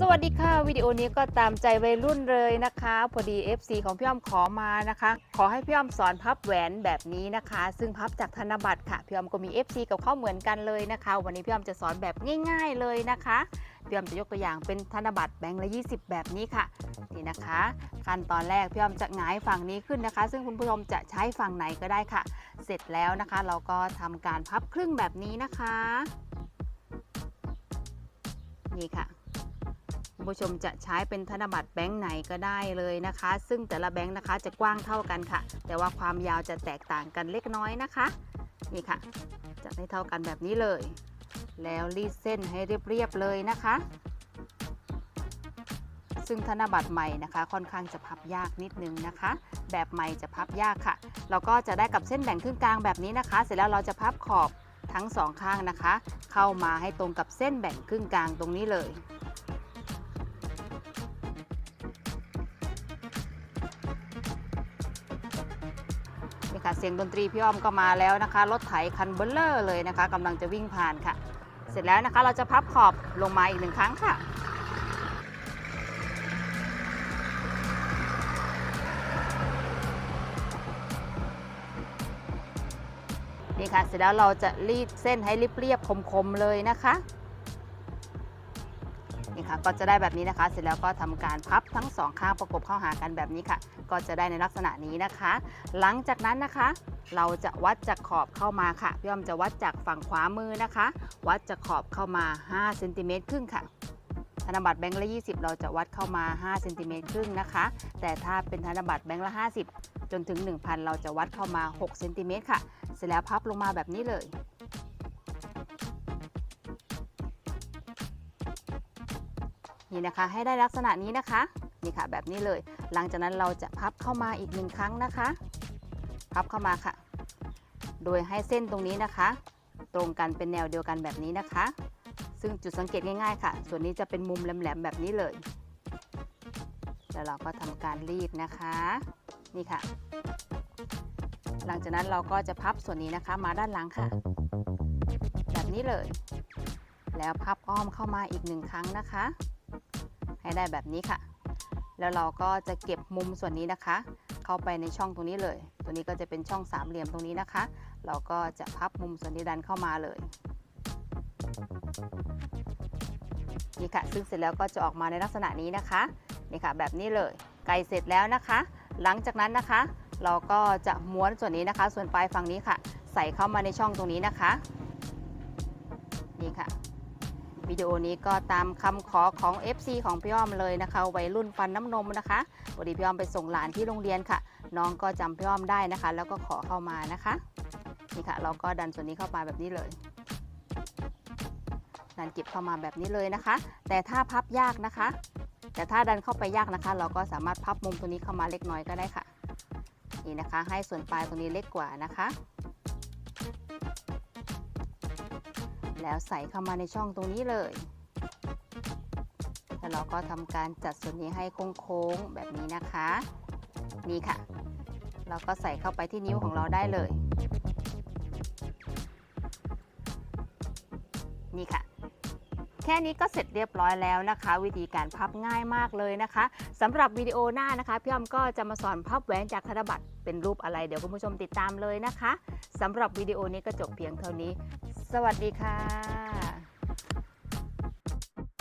สวัสดีค่ะวิดีโอนี้ก็ตามใจวัยรุ่นเลยนะคะ พอดี FC ของพี่อ้อมขอมานะคะ ขอให้พี่อ้อมสอนพับแหวนแบบนี้นะคะ ซึ่งพับจากธนบัตรค่ะพี่อ้อมก็มี FC กับเขาเหมือนกันเลยนะคะ วันนี้พี่อ้อมจะสอนแบบง่าย ๆเลยนะคะพี่อ้อมจะยกตัวอย่างเป็นธนบัตรแบงค์ละ 20 แบบนี้ค่ะนี่นะคะ ขั้นตอนแรกพี่อ้อมจะหงายฝั่งนี้ขึ้นนะคะ ซึ่งคุณผู้ชมจะใช้ฝั่งไหนก็ได้ค่ะ เสร็จแล้วนะคะ เราก็ทำการพับครึ่งแบบนี้นะคะ นี่ค่ะ คุณผู้ชมจะใช้เป็นธนบัตรแบงค์ไหนก็ได้เลยนะคะ ซึ่งแต่ละแบงค์นะคะจะกว้างเท่ากันค่ะ แต่ว่าความยาวจะแตกต่างกันเล็กน้อยนะคะ นี่ค่ะจะได้เท่ากันแบบนี้เลย แล้วรีดเส้นให้เรียบๆเลยนะคะ ซึ่งธนบัตรใหม่นะคะ ค่อนข้างจะพับยากนิดนึงนะคะ แบบใหม่จะพับยากค่ะ เราก็จะได้กับเส้นแบ่งครึ่งกลางแบบนี้นะคะ เสร็จแล้วเราจะพับขอบทั้งสองข้างนะคะ เข้ามาให้ตรงกับเส้นแบ่งครึ่งกลางตรงนี้เลย นี่ค่ะเสียงดนตรีพี่อ้อมก็มาแล้วนะคะรถไถคันเบลเลอร์เลยนะคะกำลังจะวิ่งผ่านค่ะ เสร็จแล้วนะคะเราจะพับขอบลงมาอีกหนึ่งครั้งค่ะนี่ค่ะเสร็จแล้วเราจะรีดเส้นให้เรียบๆคมๆเลยนะคะ นี่ค่ะก็จะได้แบบนี้นะคะ เสร็จแล้วก็ทำการพับทั้งสองข้างประกบเข้าหากันแบบนี้ค่ะ ก็จะได้ในลักษณะนี้นะคะ หลังจากนั้นนะคะ เราจะวัดจากขอบเข้ามาค่ะพี่อ้อมจะวัดจากฝั่งขวามือนะคะ วัดจากขอบเข้ามา5เซนติเมตรครึ่งค่ะธนบัตรแบงค์ละ 20 เราจะวัดเข้ามา5เซนติเมตรครึ่งนะคะ แต่ถ้าเป็นธนบัตรแบงค์ละ 50 จนถึง 1,000 เราจะวัดเข้ามา6เซนติเมตรค่ะ เสร็จแล้วพับลงมาแบบนี้เลย นี่นะคะ ให้ได้ลักษณะนี้นะคะนี่ค่ะ แบบนี้เลย หลังจากนั้นเราจะพับเข้ามาอีกหนึ่งครั้งนะคะ พับเข้ามาค่ะ โดยให้เส้นตรงนี้นะคะ ตรงกันเป็นแนวเดียวกันแบบนี้นะคะ ซึ่งจุดสังเกตง่ายๆค่ะ ส่วนนี้จะเป็นมุมแหลมๆแบบนี้เลย แล้วเราก็ทำการรีดนะคะ นี่ค่ะ หลังจากนั้นเราก็จะพับส่วนนี้นะคะมาด้านหลังค่ะ แบบนี้เลย แล้วพับอ้อมเข้ามาอีกหนึ่งครั้งนะคะ ให้ได้แบบนี้ค่ะ แล้วเราก็จะเก็บมุมส่วนนี้นะคะ เข้าไปในช่องตรงนี้เลย ตัวนี้ก็จะเป็นช่องสามเหลี่ยมตรงนี้นะคะ เราก็จะพับมุมส่วนนี้ดันเข้ามาเลยนี่ค่ะ ซึ่งเสร็จแล้วก็จะออกมาในลักษณะนี้นะคะนี่ค่ะ แบบนี้เลยไก่เสร็จแล้วนะคะ หลังจากนั้นนะคะ เราก็จะม้วนส่วนนี้นะคะ ส่วนปลายฝั่งนี้ค่ะ ใส่เข้ามาในช่องตรงนี้นะคะ นี่ค่ะ วิดีโอนี้ก็ตามคำขอของ FC ของพี่อ้อมเลยนะคะ วัยรุ่นฟันน้ำนมนะคะพอดีพี่อ้อมไปส่งหลานที่โรงเรียนค่ะ น้องก็จำพี่อ้อมได้นะคะ แล้วก็ขอเข้ามานะคะ นี่ค่ะ เราก็ดันส่วนนี้เข้ามาแบบนี้เลยดันเก็บเข้ามาแบบนี้เลยนะคะ แต่ถ้าพับยากนะคะ แต่ถ้าดันเข้าไปยากนะคะ เราก็สามารถพับมุมตรงนี้เข้ามาเล็กน้อยก็ได้ค่ะ นี่นะคะ ให้ส่วนปลายตรงนี้เล็กกว่านะคะ แล้วใส่เข้ามาในช่องตรงนี้เลย แล้วเราก็ทำการจัดส่วนนี้ให้โค้งๆแบบนี้นะคะ นี่ค่ะ เราก็ใส่เข้าไปที่นิ้วของเราได้เลย นี่ค่ะแค่นี้ก็เสร็จเรียบร้อยแล้วนะคะ วิธีการพับง่ายมากเลยนะคะสำหรับวิดีโอหน้านะคะพี่อ้อมก็จะมาสอนพับแหวนจากธนบัตรเป็นรูปอะไรเดี๋ยวคุณผู้ชมติดตามเลยนะคะสำหรับวิดีโอนี้ก็จบเพียงเท่านี้ สวัสดีค่ะ